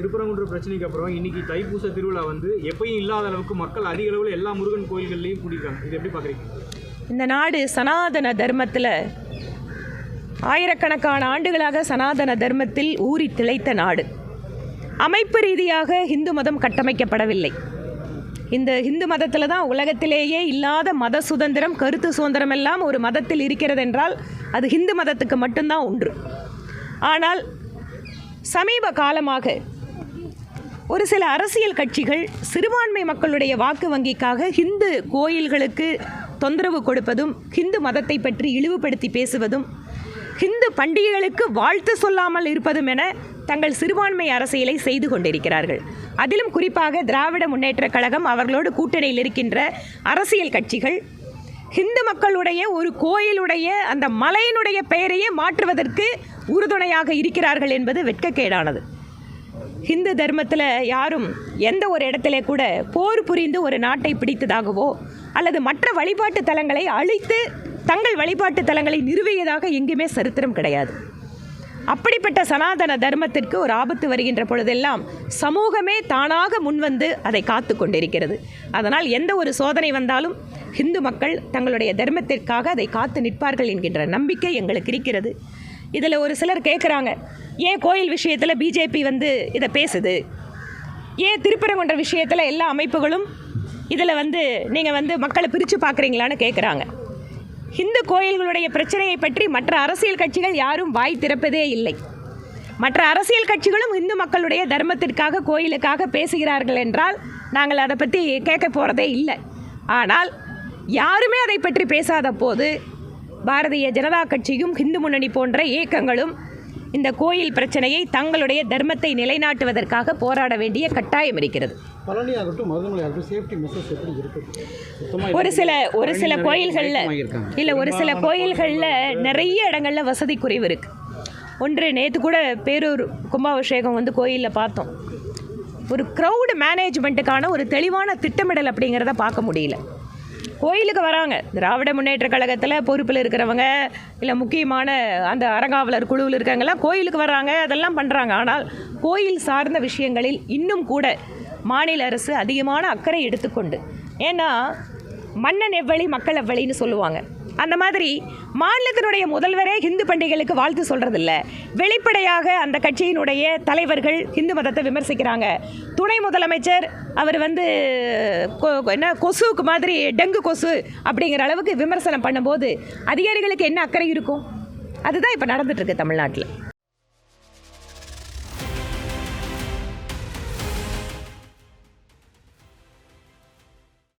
திருப்பரங்குன்ற பிரச்சனைக்கு அப்புறம் இன்னைக்கு தைப்பூச திருவிழா வந்து எப்பயும் இல்லாத அளவுக்கு மக்கள் அதிக அளவில் எல்லா முருகன் கோயில்கள்லையும் கூடியிருக்காங்க. இது எப்படி பார்க்குறீங்க இந்த நாடு சனாதன தர்மத்தில் ஆயிரக்கணக்கான ஆண்டுகளாக சனாதன தர்மத்தில் ஊறி திளைத்த நாடு. அமைப்பு ரீதியாக இந்து மதம் கட்டமைக்கப்படவில்லை. இந்த இந்து மதத்தில் தான் உலகத்திலேயே இல்லாத மத சுதந்திரம் கருத்து சுதந்திரம் எல்லாம் ஒரு மதத்தில் இருக்கிறது என்றால் அது இந்து மதத்துக்கு மட்டும்தான் ஒன்று. ஆனால் சமீப காலமாக ஒரு சில அரசியல் கட்சிகள் சிறுபான்மை மக்களுடைய வாக்கு வங்கிக்காக ஹிந்து கோயில்களுக்கு தொந்தரவு கொடுப்பதும் ஹிந்து மதத்தை பற்றி இழிவுபடுத்தி பேசுவதும் ஹிந்து பண்டிகைகளுக்கு வாழ்த்து சொல்லாமல் இருப்பதும் என தங்கள் சிறுபான்மை அரசியலை செய்து கொண்டிருக்கிறார்கள். அதிலும் குறிப்பாக திராவிட முன்னேற்றக் கழகம் அவர்களோடு கூட்டணியில் இருக்கின்ற அரசியல் கட்சிகள் ஹிந்து மக்களுடைய ஒரு கோயிலுடைய அந்த மலையினுடைய பெயரையே மாற்றுவதற்கு உறுதுணையாக இருக்கிறார்கள் என்பது வெட்கக்கேடானது. ஹிந்து தர்மத்தில் யாரும் எந்த ஒரு இடத்துல கூட போர் புரிந்து ஒரு நாட்டை பிடித்ததாகவோ அல்லது மற்ற வழிபாட்டு தலங்களை அழித்து தங்கள் வழிபாட்டு தலங்களை நிறுவியதாக எங்குமே சரித்திரம் கிடையாது. அப்படிப்பட்ட சனாதன தர்மத்திற்கு ஒரு ஆபத்து வருகின்ற பொழுதெல்லாம் சமூகமே தானாக முன்வந்து அதை காத்து கொண்டிருக்கிறது. அதனால் எந்த ஒரு சோதனை வந்தாலும் ஹிந்து மக்கள் தங்களுடைய தர்மத்திற்காக அதை காத்து நிற்பார்கள் என்கின்ற நம்பிக்கை எங்களுக்கு இருக்கிறது. இதில் ஒரு சிலர் கேட்குறாங்க ஏன் கோயில் விஷயத்தில் பிஜேபி வந்து இதை பேசுது? ஏன் திருப்பரங்குன்ற விஷயத்தில் எல்லா அமைப்புகளும் இதில் வந்து நீங்கள் வந்து மக்களை பிரித்து பார்க்குறீங்களான்னு கேட்குறாங்க இந்து கோயில்களுடைய பிரச்சனையை பற்றி மற்ற அரசியல் கட்சிகள் யாரும் வாய் திறப்பதே இல்லை. மற்ற அரசியல் கட்சிகளும் இந்து மக்களுடைய தர்மத்திற்காக கோயிலுக்காக பேசுகிறார்கள் என்றால் நாங்கள் அதை பற்றி கேட்க போகிறதே இல்லை. ஆனால் யாருமே அதை பற்றி பேசாத போது பாரதிய ஜனதா கட்சியும் இந்து முன்னணி போன்ற இயக்கங்களும் இந்த கோயில் பிரச்சனையை தங்களுடைய தர்மத்தை நிலைநாட்டுவதற்காக போராட வேண்டிய கட்டாயம் இருக்கிறது. ஒரு சில ஒரு சில கோயில்களில். இல்லை ஒரு சில கோயில்களில் நிறைய இடங்களில் வசதி குறைவு இருக்குது ஒன்று நேற்று கூட பேரூர் கும்பாபிஷேகம் வந்து கோயிலில் பார்த்தோம். ஒரு க்ரௌடு மேனேஜ்மெண்ட்டுக்கான ஒரு தெளிவான திட்டமிடல் அப்படிங்கிறத பார்க்க முடியல. கோயிலுக்கு வராங்க. திராவிட முன்னேற்ற கழகத்தில் பொறுப்பில் இருக்கிறவங்க இல்லை முக்கியமான அந்த அறங்காவலர் குழுவில் இருக்காங்கலாம் கோயிலுக்கு வர்றாங்க அதெல்லாம் பண்ணுறாங்க ஆனால் கோயில் சார்ந்த விஷயங்களில் இன்னும் கூட மாநில அரசு அதிகமான அக்கறை எடுத்துக்கொண்டு ஏன்னா மன்னன் எவ்வளி மக்கள் எவ்வளின்னு சொல்லுவாங்க. அந்த மாதிரி மாநிலத்தினுடைய முதல்வரே ஹிந்து பண்டிகைகளுக்கு வாழ்த்து சொல்கிறதில்ல வெளிப்படையாக அந்த கட்சியினுடைய தலைவர்கள் ஹிந்து மதத்தை விமர்சிக்கிறாங்க. துணை முதலமைச்சர் அவர் வந்து கொ- என்ன கொசுவுக்கு மாதிரி டெங்கு கொசு அப்படிங்கிற அளவுக்கு விமர்சனம் பண்ணும்போது அதிகாரிகளுக்கு என்ன அக்கறை இருக்கும்? அதுதான் இப்போ நடந்துட்டுருக்கு தமிழ்நாட்டில்.